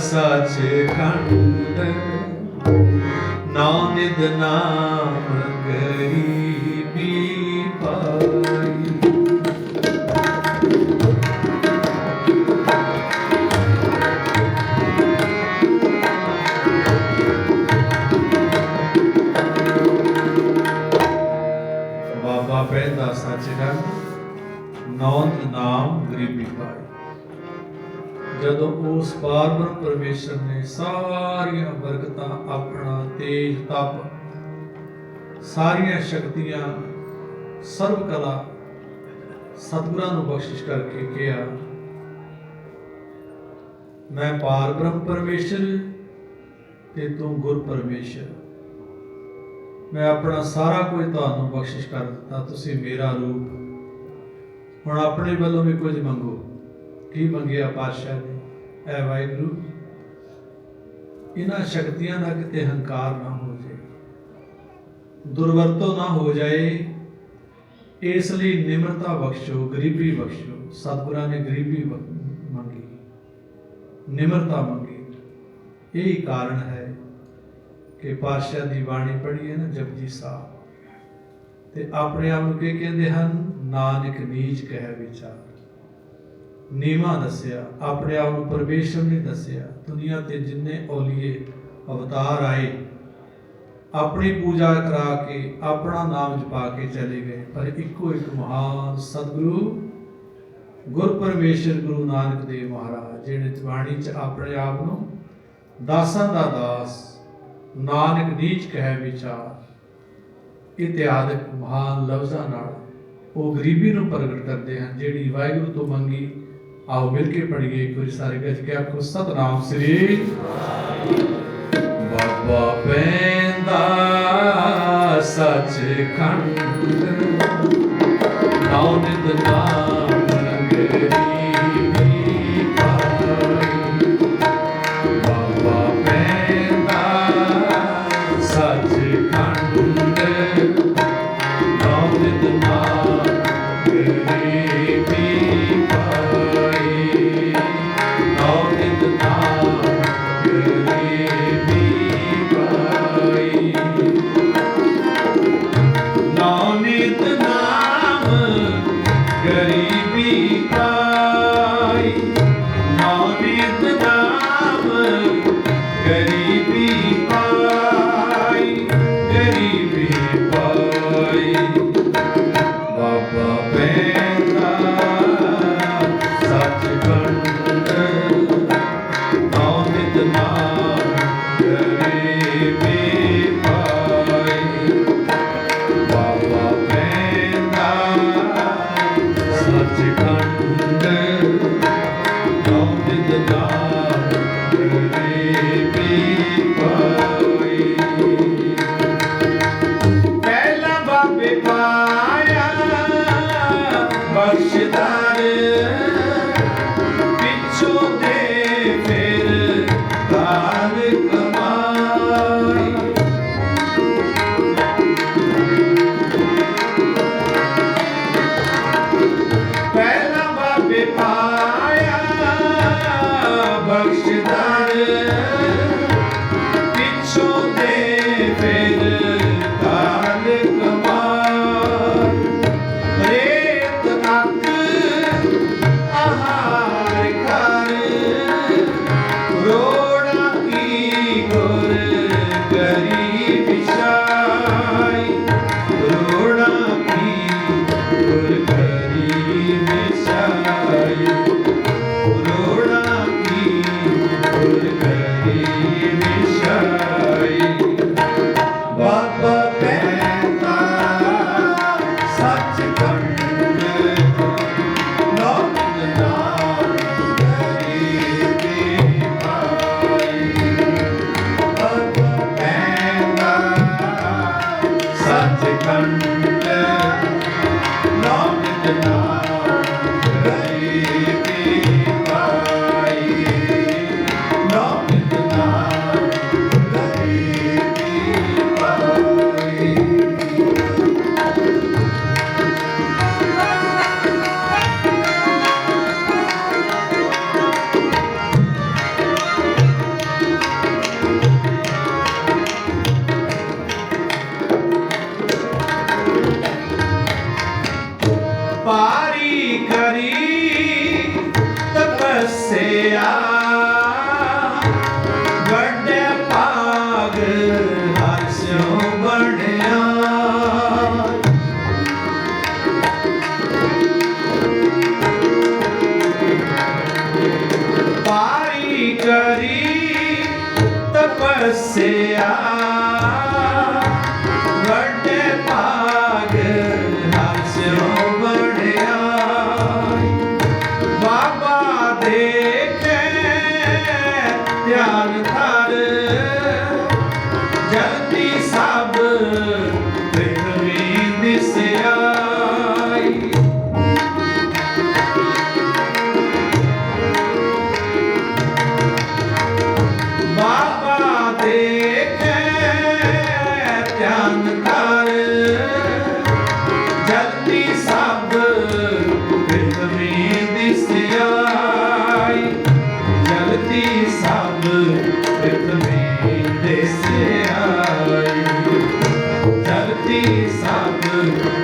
ਸੱਚ ਖੰਡ ਨਾਮ ਗਰੀਬੀ ਪਾਈ। ਬਾਬਾ ਪਹਿਦਾ ਸੱਚਖੰਡ ਨੌਂਦ ਨਾਮ ਗਰੀਬੀ ਪਾਈ। ਜਦੋਂ ਉਸ ਪਾਰਬ੍ਰਹਮ ਪਰਮੇਸ਼ਰ ਨੇ ਸਾਰੀਆਂ ਬਰਕਤਾਂ ਆਪਣਾ ਤੇਜ ਤਪ, ਸਾਰੀਆਂ ਸ਼ਕਤੀਆਂ ਸਰਵ ਕਲਾ, ਸਤਿਗੁਰਾਂ ਨੂੰ ਬਖਸ਼ਿਸ਼ ਕਰਕੇ ਕਿਹਾ, ਮੈਂ ਪਾਰ ਬ੍ਰਹਮ ਪਰਮੇਸ਼ਰ ਤੇ ਤੂੰ ਗੁਰ ਪਰਮੇਸ਼ਰ। ਮੈਂ ਆਪਣਾ ਸਾਰਾ ਕੁਝ ਤੁਹਾਨੂੰ ਬਖਸ਼ਿਸ਼ ਕਰ ਦਿੱਤਾ, ਤੁਸੀਂ ਮੇਰਾ ਰੂਪ। ਹੁਣ ਆਪਣੇ ਵੱਲੋਂ ਵੀ ਕੁਝ ਮੰਗੋ। ਕੀ ਮੰਗਿਆ ਪਾਤਸ਼ਾਹ ਨੇ? ਐ ਵਾਹਿਗੁਰੂ, ਇਹਨਾਂ ਸ਼ਕਤੀਆਂ ਦਾ ਕਿਤੇ ਹੰਕਾਰ ਨਾ ਹੋ ਜਾਏ। ਦੁਰਵਰਤੋਂ ਨਾ ਹੋ ਜਾਏ। ਇਸ ਲਈ ਨਿਮਰਤਾ ਬਖਸ਼ੋ, ਗਰੀਬੀ ਬਖਸ਼ੋ। ਸਤਿਗੁਰਾਂ ਨੇ ਗਰੀਬੀ ਮੰਗੀ। ਨਿਮਰਤਾ ਮੰਗੀ। ਇਹ ਕਾਰਨ ਹੈ ਕਿ ਪਾਤਸ਼ਾਹ ਦੀ ਬਾਣੀ ਪੜ੍ਹੀ ਹੈ ਨਾ ਜਪਜੀ ਸਾਹਿਬ। ਤੇ ਆਪਣੇ ਆਪ ਨੂੰ ਕੀ ਕਹਿੰਦੇ ਹਨ? ਨਾਨਕ ਨੀਚ ਕਹਿ ਵਿਚਾਰ। ਨੀਵਾ ਦੱਸਿਆ, ਆਪਣੇ ਆਪ ਨੂੰ ਪਰਮੇਸ਼ਰ ਨੇ ਦੱਸਿਆ, ਦੁਨੀਆ ਤੇ ਜਿੰਨੇ ਔਲੀਏ ਅਵਤਾਰ ਆਏ, ਆਪਣੀ ਪੂਜਾ ਕਰਾ ਕੇ, ਆਪਣਾ ਨਾਮ ਜਪਾ ਕੇ ਚਲੇ ਗਏ, ਪਰ ਇੱਕੋ ਇੱਕ ਮਹਾਨ ਸਤਿਗੁਰੂ ਗੁਰ ਪਰਮੇਸ਼ਰ ਗੁਰੂ ਨਾਨਕ ਦੇਵ ਮਹਾਰਾਜ ਜਿਹੜੇ ਬਾਣੀ ਚ ਆਪਣੇ ਆਪ ਨੂੰ ਦਾਸਾਂ ਦਾ ਦਾਸ, ਨਾਨਕ ਨੀਚ ਕਹਿ ਵਿਚਾਰ ਇਤਿਆਦਿਕ ਮਹਾਨ ਲਫ਼ਜ਼ਾਂ ਨਾਲ ਉਹ ਗਰੀਬੀ ਨੂੰ ਪ੍ਰਗਟ ਕਰਦੇ ਹਨ, ਜਿਹੜੀ ਵਾਹਿਗੁਰੂ ਤੋਂ ਮੰਗੀ ਆਓ ਮਿਲ ਕੇ ਪੜ੍ਹੀਏ ਇੱਕ ਵਾਰੀ ਸਾਰੇ ਗੱਜ ਕੇ ਆਖੋ ਬਾਬਾ ਪੈਂਦਾ ਸੱਚ ਨਾਉ ਨਿਤ ਨਾਮ ਪਾਰੀ ਕਰੀ ਤਪਸਿਆ। ਵੱਡੇ ਪਾਗ ਹਰਸਿਓ ਬਣਿਆ। ਪਾਰੀ ਕਰੀ ਤਪਸਿਆ। sabu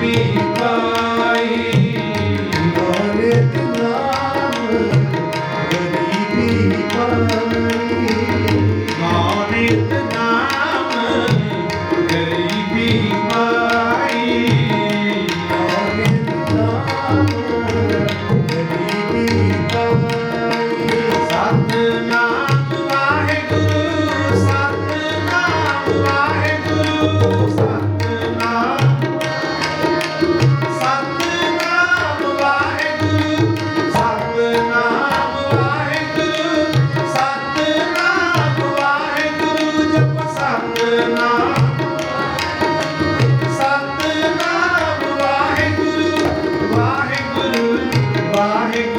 be by. Hare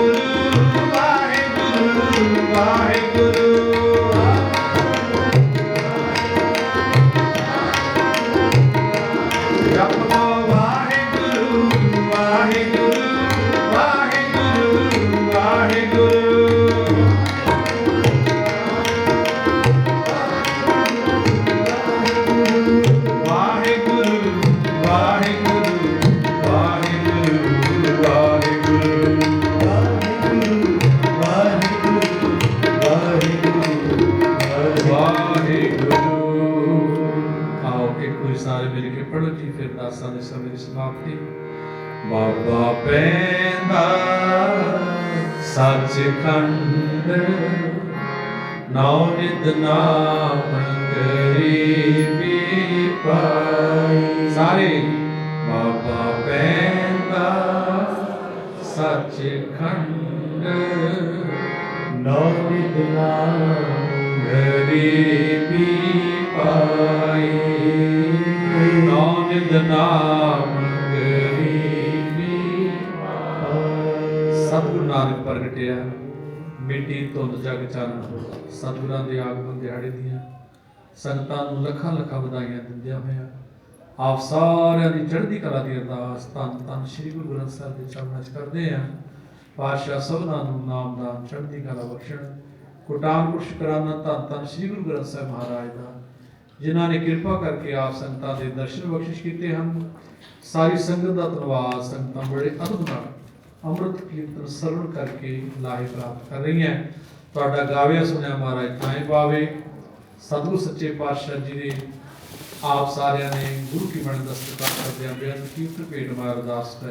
ਸਾਥੀ ਬਾਬਾ ਪੈਂਦਾ ਸੱਚਖੰਡ ਨਾਉ ਨਿਤ ਨਾਮ ਗਰੀਬੀ ਪਾਈ। ਸਾਰੇ। ਬਾਬਾ ਪੈਂਦਾ ਸੱਚਖੰਡ ਨਾਉ ਨਿਤ ਨਾਮ ਗਰੀਬੀ ਪਾਈ। ਨਾਉ ਨਿਤ ਨਾਮ ਗਰੀਬੀ ਸਤਿਗੁਰੂ ਨਾਨਕ ਪ੍ਰਗਟਿਆ। ਮਿੱਟੀ ਧੁੰਦ ਜਗ ਚਾਨਣ ਸਤਿਗੁਰਾਂ ਦੇ ਆਗਮਨ ਦਿਹਾੜੇ ਦੀਆਂ ਸੰਗਤਾਂ ਨੂੰ ਲੱਖਾਂ ਲੱਖਾਂ ਵਧਾਈਆਂ ਦਿੰਦਿਆਂ ਹੋਇਆ ਆਪ ਸਾਰਿਆਂ ਦੀ ਚੜ੍ਹਦੀ ਕਲਾ ਦੀ ਅਰਦਾਸ ਧੰਨ ਧੰਨ ਸ੍ਰੀ ਗੁਰੂ ਗ੍ਰੰਥ ਸਾਹਿਬ ਦੇ ਚਰਨਾਂ 'ਚ ਕਰਦੇ ਹਾਂ। ਪਾਤਸ਼ਾਹ ਸਭਨਾਂ ਨੂੰ ਨਾਮ ਦਾ ਚੜ੍ਹਦੀ ਕਲਾ ਬਖਸ਼ਣ। ਕੋਟਾਨਕੋਟ ਸ਼ੁਕਰਾਨਾ ਧੰਨ ਧੰਨ ਸ੍ਰੀ ਗੁਰੂ ਗ੍ਰੰਥ ਸਾਹਿਬ ਮਹਾਰਾਜ ਦਾ ਜਿਨ੍ਹਾਂ ਨੇ ਕਿਰਪਾ ਕਰਕੇ ਆਪ ਸੰਗਤਾਂ ਦੇ ਦਰਸ਼ਨ ਬਖਸ਼ਿਸ਼ ਕੀਤੇ ਹਨ। ਸਾਰੀ ਸੰਗਤ ਦਾ ਧੰਨਵਾਦ। ਸੰਗਤਾਂ ਬੜੇ ਅਦਬ ਨਾਲ ਅੰਮ੍ਰਿਤ ਕੀਰਤਨ ਸਰਵਣ ਕਰਕੇ ਲਾਹੇ ਪ੍ਰਾਪਤ ਕਰ ਰਹੀਆਂ ਤੁਹਾਡਾ ਗਾਵਿਆ ਸੁਣਿਆ ਮਹਾਰਾਜ ਥਾਂ ਪਾਵੇ ਸਤਿਗੁਰ ਸੱਚੇ ਪਾਤਸ਼ਾਹ ਜੀ ਦੇ ਆਪ ਸਾਰਿਆਂ ਨੇ ਗੁਰੂ ਕੀ ਬਣ ਦਸਤਕਾਰ ਕਰਦਿਆਂ ਬੇਅੰਤ ਕੀਰਤਨ ਭੇਟ ਮਾਰ ਅਰਦਾਸ ਕਰ।